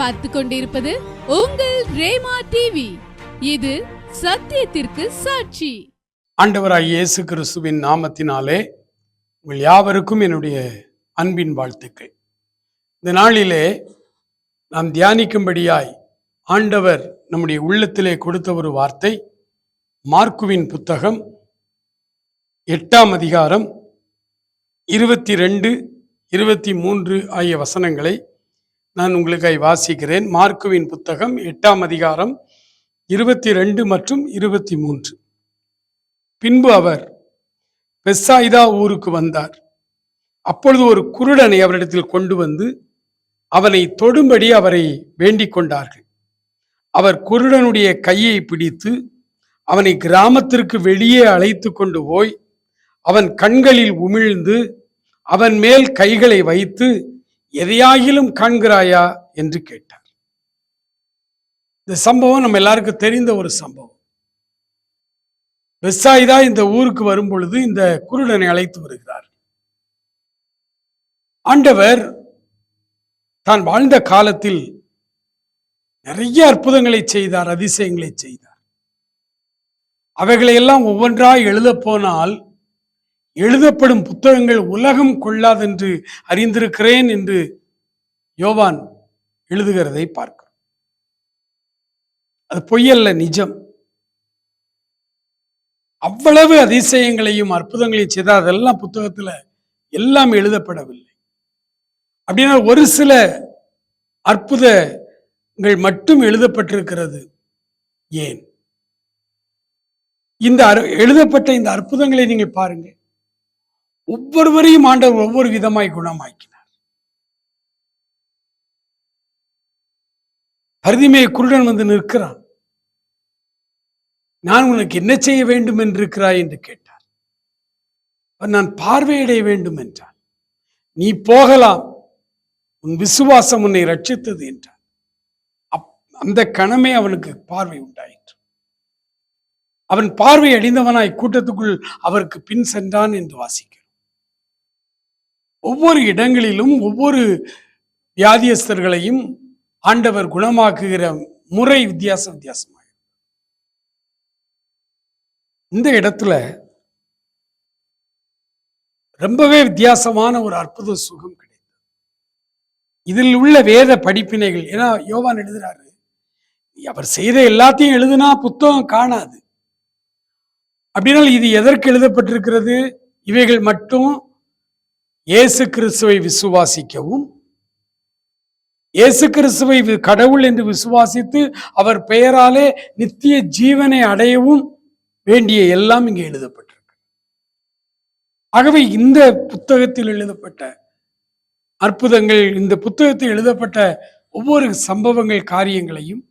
பார்த்து கொண்டிருப்பது உங்கள் ரேமா டிவி. இது சத்தியத்திற்கு சாட்சி. ஆண்டவராய் இயேசு கிறிஸ்துவின் நாமத்தினாலே உங்கள் யாவருக்கும் என்னுடைய அன்பின் வாழ்த்துக்கள். இந்த நாளிலே நாம் தியானிக்கும்படியாய் ஆண்டவர் நம்முடைய உள்ளத்திலே கொடுத்த ஒரு வார்த்தை மார்க்குவின் புத்தகம் எட்டாம் அதிகாரம் இருபத்தி ரெண்டு இருபத்தி மூன்று ஆகிய வசனங்களை நான் உங்களுக்காய் வாசிக்கிறேன். மார்க்குவின் புத்தகம் எட்டாம் அதிகாரம் இருபத்தி ரெண்டு மற்றும் இருபத்தி மூன்று பின்பு அவர் பெஸ்ஸாயிதா ஊருக்கு வந்தார். அப்பொழுது ஒரு குருடனை அவரிடத்தில் கொண்டு வந்து அவனை தொடும்படி அவரை வேண்டிக் கொண்டார்கள். அவர் குருடனுடைய கையை பிடித்து அவனை கிராமத்திற்கு வெளியே அழைத்து கொண்டு போய் அவன் கண்களில் உமிழ்ந்து அவன் மேல் கைகளை வைத்து எதையாகிலும் காண்கிறாயா என்று கேட்டார். இந்த சம்பவம் நம்ம எல்லாருக்கும் தெரிந்த ஒரு சம்பவம். பெஸ்ஸாயிதா இந்த ஊருக்கு வரும் பொழுது இந்த குருடனை அழைத்து வருகிறார். ஆண்டவர் தான் வாழ்ந்த காலத்தில் நிறைய அற்புதங்களை செய்தார் அதிசயங்களை செய்தார். அவைகளையெல்லாம் ஒவ்வொன்றாய் எழுதப் போனால் எழுதப்படும் புத்தகங்கள் உலகம் கொள்ளாதென்று அறிந்திருக்கிறேன் என்று யோவான் எழுதுகிறதை பார்க்கிறோம். அது பொய்யல்ல நிஜம். அவ்வளவு அதிசயங்களையும் அற்புதங்களையும் செய்தால் அதெல்லாம் புத்தகத்துல எல்லாம் எழுதப்படவில்லை. அப்படின்னா ஒரு சில அற்புதங்கள் மட்டும் எழுதப்பட்டிருக்கிறது. ஏன்? இந்த அரு- எழுதப்பட்ட இந்த அற்புதங்களை நீங்க பாருங்க ஒவ்வொருவரையும் ஆண்டவர் ஒவ்வொரு விதமாய் குணமாக்கினார். பரிதிமையை குருடன் வந்து நிற்கிறான். நான் உனக்கு என்ன செய்ய வேண்டும் என்று இருக்கிறாய் என்று கேட்டார். நான் பார்வையிடைய வேண்டும் என்றான். நீ போகலாம். உன் விசுவாசம் உன்னை ரட்சித்தது என்றார் அப்- அந்த கணமே அவனுக்கு பார்வை உண்டாயிற்று. அவன் பார்வை அடைந்தவனாய் கூட்டத்துக்குள் அவருக்கு பின் சென்றான் என்று வாசிக்க ஒவ்வொரு இடங்களிலும் ஒவ்வொரு வியாதியஸ்தர்களையும் ஆண்டவர் குணமாக்குகிற முறை வித்தியாசம் வித்தியாசமாக இந்த இடத்துல ரொம்பவே வித்தியாசமான ஒரு அற்புத சுகம் கிடைத்தது. இதில் உள்ள வேத படிப்பினைகள் ஏன்னா யோவான் எழுதுறாரு அவர் செய்த எல்லாத்தையும் எழுதுனா புத்தகம் காணாது. அப்படினால் இது எதற்கு எழுதப்பட்டிருக்கிறது? இவைகள் மட்டும் இயேசு கிறிஸ்துவை விசுவாசிக்கவும் இயேசு கிறிஸ்துவை கடவுள் என்று விசுவாசித்து அவர் பெயராலே நித்திய ஜீவனை அடையவும் வேண்டிய எல்லாம் இங்கே எழுதப்பட்டிருக்கு. ஆகவே இந்த புத்தகத்தில் எழுதப்பட்ட அற்புதங்கள் இந்த புத்தகத்தில் எழுதப்பட்ட ஒவ்வொரு சம்பவங்கள் காரியங்களையும்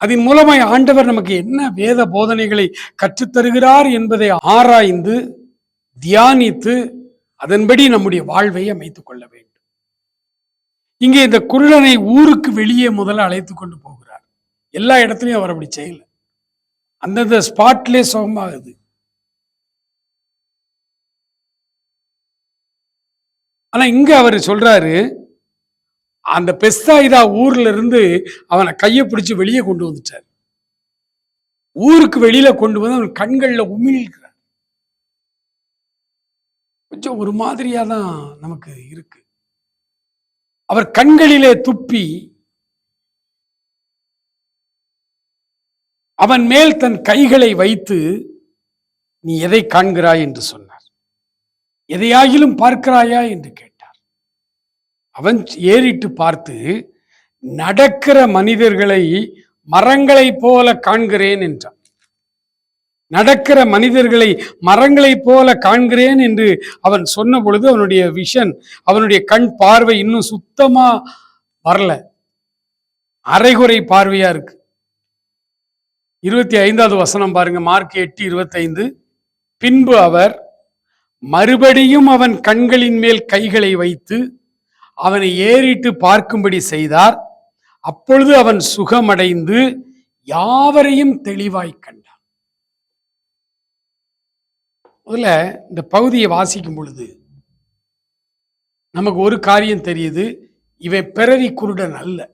அதன் மூலமாய் ஆண்டவர் நமக்கு என்ன வேத போதனைகளை கற்றுத்தருகிறார் என்பதை ஆராய்ந்து தியானித்து அதன்படி நம்முடைய வாழ்வை அமைத்துக் கொள்ள வேண்டும். இங்கே இந்த குருடனை ஊருக்கு வெளியே முதல்ல அழைத்து கொண்டு போகிறார். எல்லா இடத்துலையும் அவர் அப்படி செய்யல. அந்தந்த ஸ்பாட்லே சுகமாகுது. ஆனா இங்க அவர் சொல்றாரு அந்த பெஸ்தாயிதா ஊர்ல இருந்து அவனை கையை பிடிச்சு வெளியே கொண்டு வந்துட்டார். ஊருக்கு வெளியில கொண்டு வந்து அவன் கண்கள்ல உமிழ் கொஞ்சம் ஒரு மாதிரியா தான் நமக்கு இருக்கு. அவர் கண்களிலே துப்பி அவன் மேல் தன் கைகளை வைத்து நீ எதை காண்கிறாய்? என்று சொன்னார். எதையாகிலும் பார்க்கிறாயா? என்று கேட்டார். அவன் ஏறிட்டு பார்த்து நடக்கிற மனிதர்களை மரங்களைப் போல காண்கிறேன் என்றான். நடக்கிற மனிதர்களை மரங்களைப் போல காண்கிறேன் என்று அவன் சொன்ன பொழுது அவனுடைய விஷன் அவனுடைய கண் பார்வை இன்னும் சுத்தமா வரல. அரைகுறை பார்வையா இருக்கு. இருபத்தி ஐந்தாவது வசனம் பாருங்க மார்க் எட்டு இருபத்தைந்து. பின்பு அவர் மறுபடியும் அவன் கண்களின் மேல் கைகளை வைத்து அவனை ஏறிட்டு பார்க்கும்படி செய்தார். அப்பொழுது அவன் சுகமடைந்து யாவரையும் தெளிவாய் கண்டான். முதல்ல இந்த பகுதியை வாசிக்கும் பொழுது நமக்கு ஒரு காரியம் தெரியுது. இவன் பிறவி குருடன் அல்ல.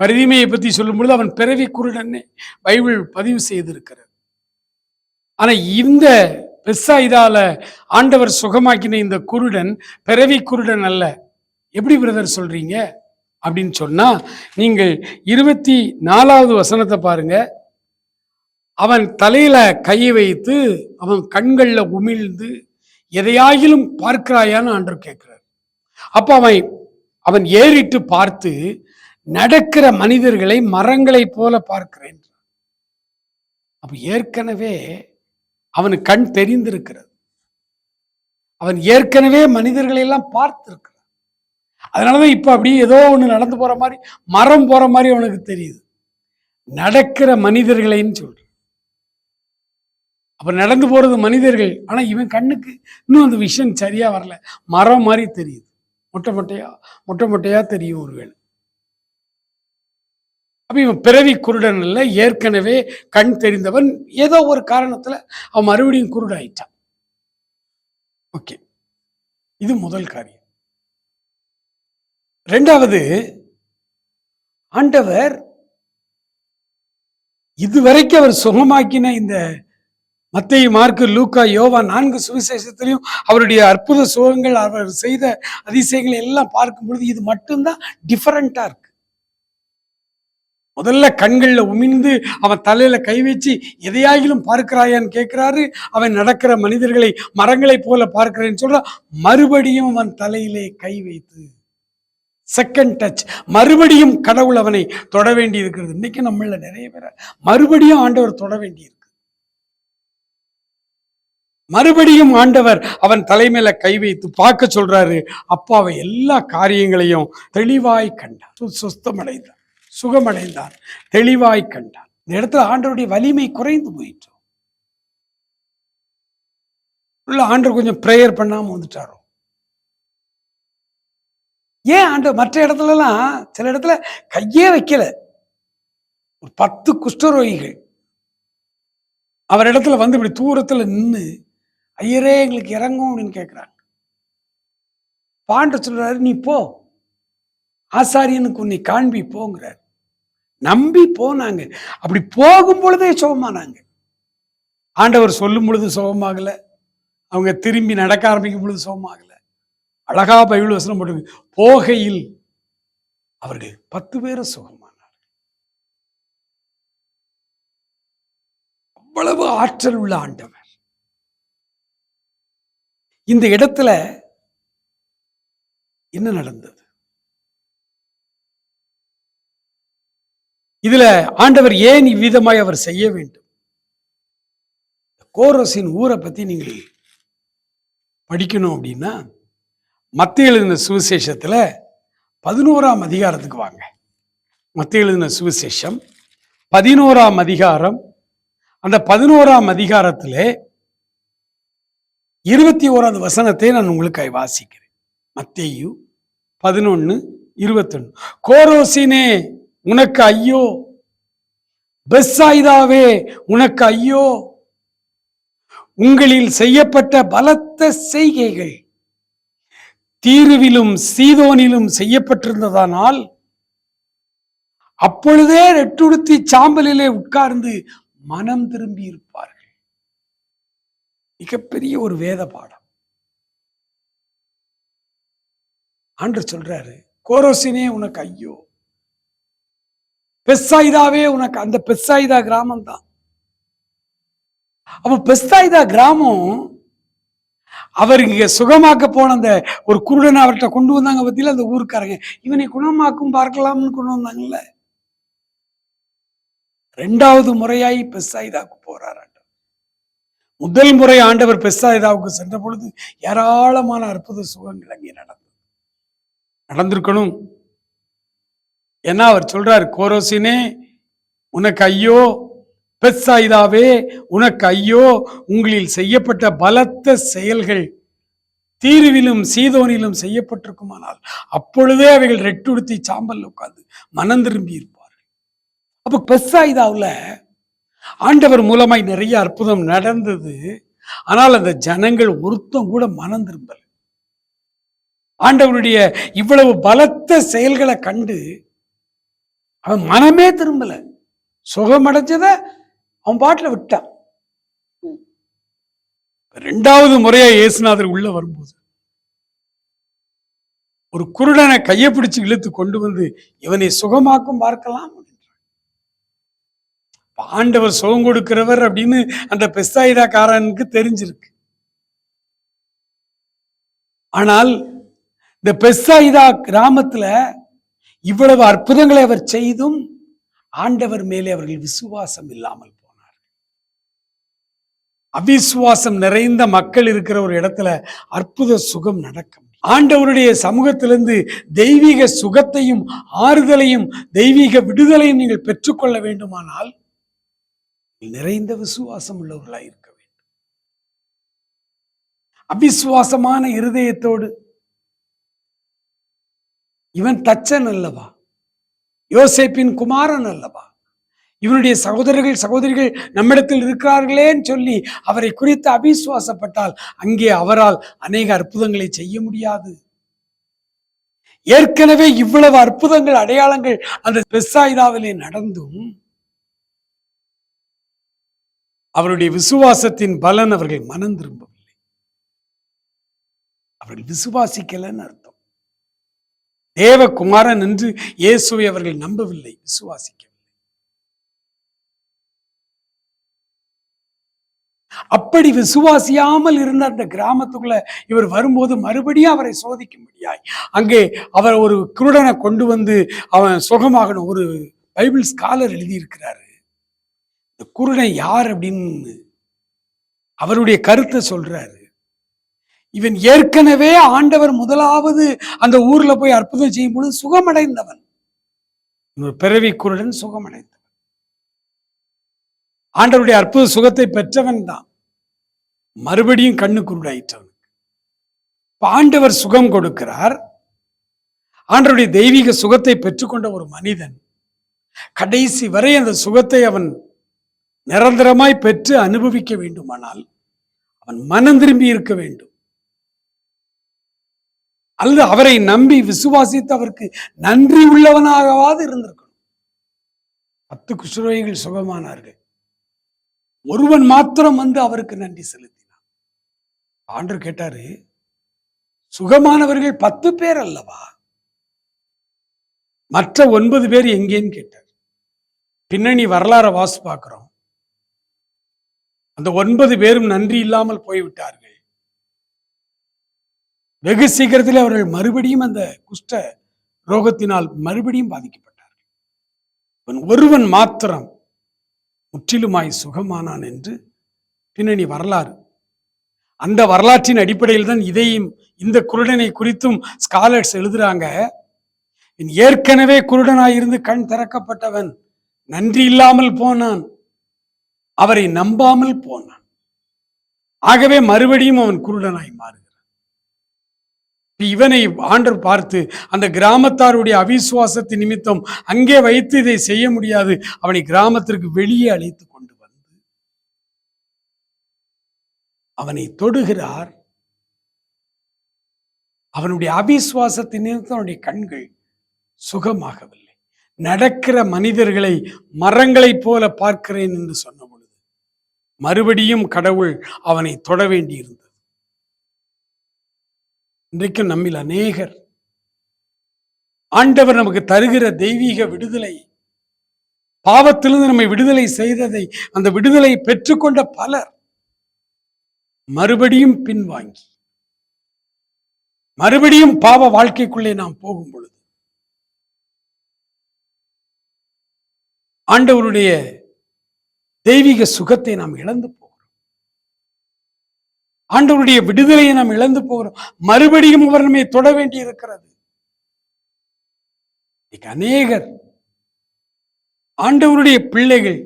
பரிதிமையை பத்தி சொல்லும் பொழுது அவன் பிறவி குருடனே பைபிள் பதிவு செய்திருக்கிறார். ஆனா இந்த பெஸ்ஸாயிதால ஆண்டவர் சுகமாக்கின இந்த குருடன் பிறவி குருடன் அல்ல. எப்படி பிரதர் சொல்றீங்க? அப்படின்னு சொன்னா நீங்கள் இருபத்தி நாலாவது வசனத்தை பாருங்க. அவன் தலையில கையை வைத்து அவன் கண்களில் உமிழ்ந்து எதையாயிலும் பார்க்கிறாயான்னு அன்று கேட்கிறார். அப்போ அவன் அவன் ஏறிட்டு பார்த்து நடக்கிற மனிதர்களை மரங்களைப் போல பார்க்கிறேன். அப்ப ஏற்கனவே அவனுக்கு கண் தெரிந்திருக்கிறது. அவன் ஏற்கனவே மனிதர்களை எல்லாம் பார்த்திருக்கிறான். அதனாலதான் இப்ப அப்படியே ஏதோ ஒன்று நடந்து போற மாதிரி மரம் போற மாதிரி அவனுக்கு தெரியுது. நடக்கிற மனிதர்களைன்னு சொல்ற அப்புறம் நடந்து போகிறது மனிதர்கள். ஆனால் இவன் கண்ணுக்கு இன்னும் அந்த விஷன் சரியா வரல. மரம் மாதிரி தெரியுது. மொட்டை மொட்டையாக மொட்டை மொட்டையாக தெரியும் ஒருவேளை. அப்போ இவன் பிறவி குருடன் இல்லை ஏற்கனவே கண் தெரிந்தவன். ஏதோ ஒரு காரணத்துல அவன் மறுபடியும் குருடாயிட்டான். ஓகே. இது முதல் காரியம். ரெண்டாவது ஆண்டவர் இதுவரைக்கும் அவர் சுகமாக்கின இந்த மத்திய மார்க்கு லூக்கா யோவா நான்கு சுவிசேஷத்திலையும் அவருடைய அற்புத சுகங்கள் அவர் செய்த அதிசயங்களை எல்லாம் பார்க்கும் பொழுது இது மட்டும்தான் டிஃபரண்டா இருக்கு. முதல்ல கண்களில் உமிழ்ந்து அவன் தலையில கை வச்சு எதையாகிலும் பார்க்கிறாயான்னு கேட்கிறாரு. அவன் நடக்கிற மனிதர்களை மரங்களைப் போல பார்க்கிறேன்னு சொல்ற மறுபடியும் அவன் தலையிலே கை வைத்து செகண்ட் டச் மறுபடியும் கடவுள் அவனை தொட வேண்டி இருக்கிறது இன்னைக்கு நம்மள நிறைய பேரை மறுபடியும் ஆண்டவர் தொட வேண்டியது மறுபடியும் ஆண்டவர் அவன் தலைமையில கை வைத்து பார்க்க சொல்றாரு. அப்பாவை எல்லா காரியங்களையும் தெளிவாய் கண்டார் சுஸ்தமடைந்தார் சுத்தமடைந்தார் சுகமடைந்தார் தெளிவாய் கண்டார் இந்த இடத்துல ஆண்டவருடைய வலிமை குறைந்து போயிட்டு உள்ள ஆண்டவர் கொஞ்சம் ப்ரேயர் பண்ணாம வந்துட்டாரோ? ஏன் ஆண்டவர் மற்ற இடத்துலலாம் சில இடத்துல கையே வைக்கல? ஒரு பத்து குஷ்டரோகிகள். அவர் இடத்துல வந்து இப்படி தூரத்துல நின்னு ஐயரே எங்களுக்கு இறங்கும் அப்படின்னு கேட்குறாங்க பாண்ட சொல்றாரு நீ போ. ஆசாரியனுக்கு உன்னை காண்பி போங்கிறார். நம்பி போனாங்க. அப்படி போகும் பொழுதே சுகமானாங்க. ஆண்டவர் சொல்லும் பொழுது சுகமாகல. அவங்க திரும்பி நடக்க ஆரம்பிக்கும் பொழுது சுகமாகல. அழகா பைபிள் வசனம் போட்டு போகையில் அவர்கள் பத்து பேரை சுகமானார் அவ்வளவு ஆற்றல் உள்ள ஆண்டவர். இந்த இடத்துல என்ன நடந்தது? இதுல ஆண்டவர் ஏன் இவ்விதமாய் அவர் செய்ய வேண்டும்? கோரஸின் ஊரை பத்தி நீங்கள் படிக்கணும் அப்படின்னா மத்திய எழுதின சுவிசேஷத்துல பதினோராம் அதிகாரத்துக்கு வாங்க. மத்திய எழுதின சுவிசேஷம் பதினோராம் அதிகாரம் அந்த பதினோராம் அதிகாரத்திலே இருபத்தி ஓராவது வசனத்தை நான் உங்களுக்கு வாசிக்கிறேன். மத்தேயு பதினொன்னு இருபத்தொன்னு. கோரோசினே உனக்கு ஐயோ. பெஸ்ஸாயிதாவே உனக்கு ஐயோ. உங்களில் செய்யப்பட்ட பலத்த செய்கைகள் தீருவிலும் சீதோனிலும் செய்யப்பட்டிருந்ததானால் அப்பொழுதே ரெட்டுடுத்தி சாம்பலிலே உட்கார்ந்து மனம் திரும்பி இருப்பார்கள் மிகப்பெரிய ஒரு வேத பாடம். ஆண்டு சொல்றாரு கோரோசினே உனக்கு ஐயோ. பெஸ்ஸாயிதாவே உனக்கு அந்த பெஸ்ஸாயிதா கிராமம் தான் அப்ப பெஸ்தாயிதா கிராமம் அவர் இங்க சுகமாக்க போன அந்த ஒரு குருடன் அவர்கிட்ட கொண்டு வந்தாங்க பத்தியில அந்த ஊருக்காரங்க. இவனை குணமாக்கும் பார்க்கலாம்னு கொண்டு வந்தாங்கல்ல. ரெண்டாவது முறையாய் பெஸ்தாயிதாக்கு போறார் முதல் முறை ஆண்டவர் பெஸ்தாயுதாவுக்கு சென்ற பொழுது ஏராளமான அற்புத சுகங்கள் அங்கே நடந்தது. நடந்திருக்கணும். ஏன்னா அவர் சொல்றார் கோரோசினே உனக்கு ஐயோ பெஸ்தாயுதாவே உனக்கு ஐயோ உங்களில் செய்யப்பட்ட பலத்த செயல்கள் தீருவிலும் சீதோனிலும் செய்யப்பட்டிருக்குமானால் அப்பொழுதே அவைகள் ரெட்டுடுத்தி சாம்பல் உட்கார்ந்து மனம் திரும்பி இருப்பார்கள். அப்போ பெஸ்தாயுதாவில் ஆண்டவர் மூலமாய் நிறைய அற்புதம் நடந்தது. ஆனால் அந்த ஜனங்கள் ஒருத்தம் கூட மனம் திரும்பல. ஆண்டவருடைய இவ்வளவு பலத்த செயல்களை கண்டு அவன் மனமே திரும்பல. சுகமடைஞ்சத அவன் பாட்டுல விட்டான் ரெண்டாவது முறையா இயேசுநாதர் உள்ள வரும்போது ஒரு குருடனை கையை பிடிச்சு இழுத்து கொண்டு வந்து இவனை சுகமாக்கும் பார்க்கலாம். ஆண்டவர் சுகம் கொடுக்கிறவர் அப்படின்னு அந்த பெஸ்தாயிதாக்காரனுக்கு தெரிஞ்சிருக்கு. ஆனால் இந்த பெஸ்தாயிதா கிராமத்துல இவ்வளவு அற்புதங்களை அவர் செய்தும் ஆண்டவர் மேலே அவர்கள் விசுவாசம் இல்லாமல் போனார் அவிசுவாசம் நிறைந்த மக்கள் இருக்கிற ஒரு இடத்துல அற்புத சுகம் நடக்க ஆண்டவருடைய சமூகத்திலிருந்து தெய்வீக சுகத்தையும் ஆறுதலையும் தெய்வீக விடுதலையும் நீங்கள் பெற்றுக்கொள்ள வேண்டுமானால் நிறைந்த விசுவாசம் உள்ளவர்களாக இருக்க வேண்டும். அவிசுவாசமான இருதயத்தோடு. இவன் தச்சன் அல்லவா? யோசேப்பின் குமாரன் அல்லவா? இவனுடைய சகோதரர்கள் சகோதரிகள் நம்மிடத்தில் இருக்கிறார்களேன்னு சொல்லி அவரை குறித்து அபிசுவாசப்பட்டால் அங்கே அவரால் அநேக அற்புதங்களை செய்ய முடியாது. ஏற்கனவே இவ்வளவு அற்புதங்கள் அடையாளங்கள் அந்த பெஸ்ஸாயுதாவிலே நடந்தும் அவருடைய விசுவாசத்தின் பலன் அவர்கள் மனம் திரும்பவில்லை. அவர்கள் விசுவாசிக்கலன்னு அர்த்தம். தேவகுமாரன் என்று இயேசுவை அவர்கள் நம்பவில்லை விசுவாசிக்கவில்லை. அப்படி விசுவாசியாமல் இருந்த அந்த கிராமத்துக்குள்ள இவர் வரும்போது மறுபடியும் அவரை சோதிக்கும்படியாய். அங்கே அவர் ஒரு குருடனை கொண்டு வந்து அவன் சுகமாகணும் ஒரு பைபிள் ஸ்காலர் எழுதியிருக்கிறாரு. இந்த குருடன் யார் அப்படின்னு அவருடைய கருத்தை சொல்றாரு. இவன் ஏற்கனவே ஆண்டவர் முதலாவது அந்த ஊர்ல போய் அற்புதம் செய்யும் பொழுது சுகமடைந்தவன். ஒரு பிறவி குருடன் சுகமடைந்தவன். ஆண்டவருடைய அற்புத சுகத்தை பெற்றவன் தான். மறுபடியும் கண்ணு குருடாயிற்றவன் ஆண்டவர் சுகம் கொடுக்கிறார். ஆண்டருடைய தெய்வீக சுகத்தை பெற்றுக்கொண்ட ஒரு மனிதன் கடைசி வரை அந்த சுகத்தை அவன் நிரந்தரமாய் பெற்று அனுபவிக்க வேண்டுமானால் அவன் மனம் திரும்பி இருக்க வேண்டும். அல்லது அவரை நம்பி விசுவாசித்து அவருக்கு நன்றி உள்ளவனாகவாது இருந்திருக்கணும். பத்து குஷ்ரோகிகள் சுகமானார்கள். ஒருவன் மாத்திரம் வந்து அவருக்கு நன்றி செலுத்தினான். ஆண்டர் கேட்டாரு சுகமானவர்கள் பத்து பேர் அல்லவா? மற்ற ஒன்பது பேர் எங்கேன்னு கேட்டார். பின்னணி வரலாற வாசு பார்க்கிறோம் அந்த ஒன்பது பேரும் நன்றி இல்லாமல் போய்விட்டார்கள். வெகு சீக்கிரத்தில் அவர்கள் மறுபடியும் அந்த குஷ்ட ரோகத்தினால் மறுபடியும் பாதிக்கப்பட்டார்கள். இவன் ஒருவன் மாத்திரம் முற்றிலுமாய் சுகமானான் என்று பின்னணி வரலாறு. அந்த வரலாற்றின் அடிப்படையில் தான் இதையும் இந்த குருடனை குறித்தும் ஸ்காலர்ஸ் எழுதுறாங்க. ஏற்கனவே குருடனாயிருந்து கண் திறக்கப்பட்டவன். நன்றி இல்லாமல் போனான். அவரை நம்பாமல் போனான். ஆகவே மறுபடியும் அவன் குருடனாய் மாறுகிறான். இவனை ஆண்டர் பார்த்து அந்த கிராமத்தாருடைய அவிசுவாசத்தின் நிமித்தம் அங்கே வைத்து இதை செய்ய முடியாது. அவனை கிராமத்திற்கு வெளியே அழைத்து கொண்டு வந்து அவனை தொடுகிறார். அவனுடைய அவிசுவாசத்தின் நிமித்தம் அவனுடைய கண்கள் சுகமாகவில்லை. நடக்கிற மனிதர்களை மரங்களைப் போல பார்க்கிறேன் என்று சொன்ன மறுபடியும் கடவுள் அவனை தொட வேண்டியிருந்தது. இன்றைக்கும் நம்மில் அநேகர் ஆண்டவர் நமக்கு தருகிற தெய்வீக விடுதலை பாவத்திலிருந்து நம்மை விடுதலை செய்ததை அந்த விடுதலை பெற்றுக்கொண்ட பலர் மறுபடியும் பின்வாங்கி மறுபடியும் பாவ வாழ்க்கைக்குள்ளே நாம் போகும் பொழுது ஆண்டவருடைய தெய்வீக சுகத்தை நாம் இழந்து போகிறோம். ஆண்டவருடைய விடுதலையை நாம் இழந்து போகிறோம். மறுபடியும் அவர் நம்மை தொட வேண்டி இருக்கிறது அநேகர் ஆண்டவருடைய பிள்ளைகள்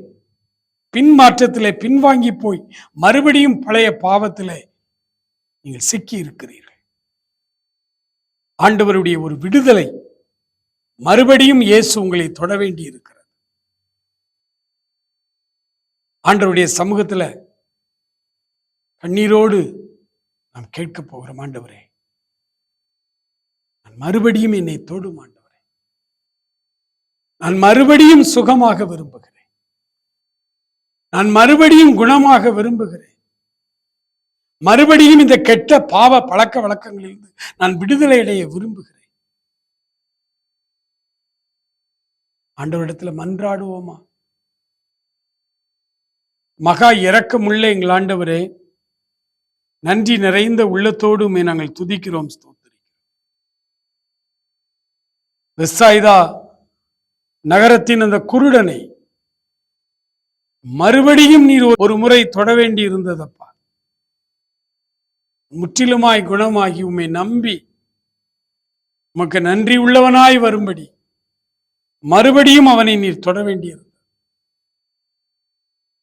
பின்மாற்றத்திலே பின்வாங்கி போய் மறுபடியும் பழைய பாவத்திலே நீங்கள் சிக்கி இருக்கிறீர்கள். ஆண்டவருடைய ஒரு விடுதலை மறுபடியும் இயேசு உங்களை தொட வேண்டி இருக்கிறது ஆண்டவருடைய சமூகத்துல கண்ணீரோடு நாம் கேட்க போகிறோம் ஆண்டவரே. நான் மறுபடியும் என்னை தொடும் ஆண்டவரே. நான் மறுபடியும் சுகமாக விரும்புகிறேன். நான் மறுபடியும் குணமாக விரும்புகிறேன். மறுபடியும் இந்த கெட்ட பாவ பழக்க வழக்கங்களிலிருந்து நான் விடுதலை அடைய விரும்புகிறேன். ஆண்டவரிடத்துல மன்றாடுவோமா? மகா இறக்கமுள்ள எங்கள் ஆண்டவரே நன்றி நிறைந்த உள்ளத்தோடுமே நாங்கள் துதிக்கிறோம் ஸ்தோத்திரிக்கிறோம். வெஸ்ஸாய்தா நகரத்தின் அந்த குருடனை மறுபடியும் நீர் ஒரு முறை தொட வேண்டி இருந்ததப்பா. முற்றிலுமாய் குணமாகி உம்மை நம்பி உமக்கு நன்றி உள்ளவனாய் வரும்படி மறுபடியும் அவனை நீர் தொட வேண்டியது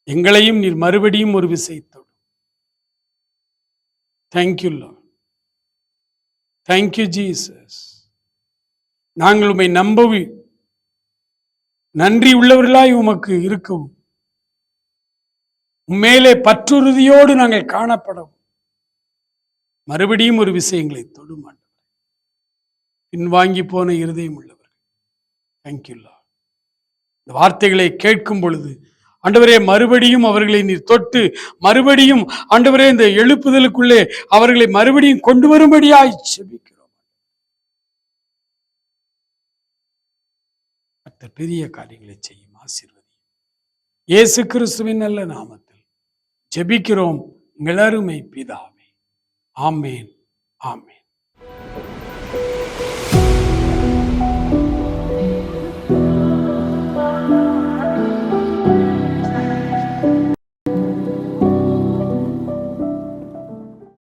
எங்களையும் நீர் மறுபடியும் ஒரு விசை தொடும் தேங்க்யூ தேங்க்யூ ஜீசஸ் நாங்கள் உம்மை நம்பவி. நன்றி உள்ளவர்களாய் உமக்கு இருக்கவும். உம்மேலே பற்றுறுதியோடு நாங்கள் காணப்படவும். மறுபடியும் ஒரு விஷயங்களை தொடுமாட்டோம் பின்வாங்கி போன இருதயம் உள்ளவர்கள். தேங்க்யூல்லா இந்த வார்த்தைகளை கேட்கும் பொழுது ஆண்டவரே மறுபடியும் அவர்களை நீர் தொட்டு மறுபடியும் ஆண்டவரே இந்த எழுப்புதலுக்குள்ளே அவர்களை மறுபடியும் கொண்டு வரும்படியாய் செபிக்கிறோம் கர்த்தர் பெரிய காரியங்களை செய்யும் ஆசீர்வதி இயேசு கிறிஸ்துவின் நல்ல நாமத்தில் ஜெபிக்கிறோம். மிளருமை பிதாவே. ஆமேன். ஆமேன்.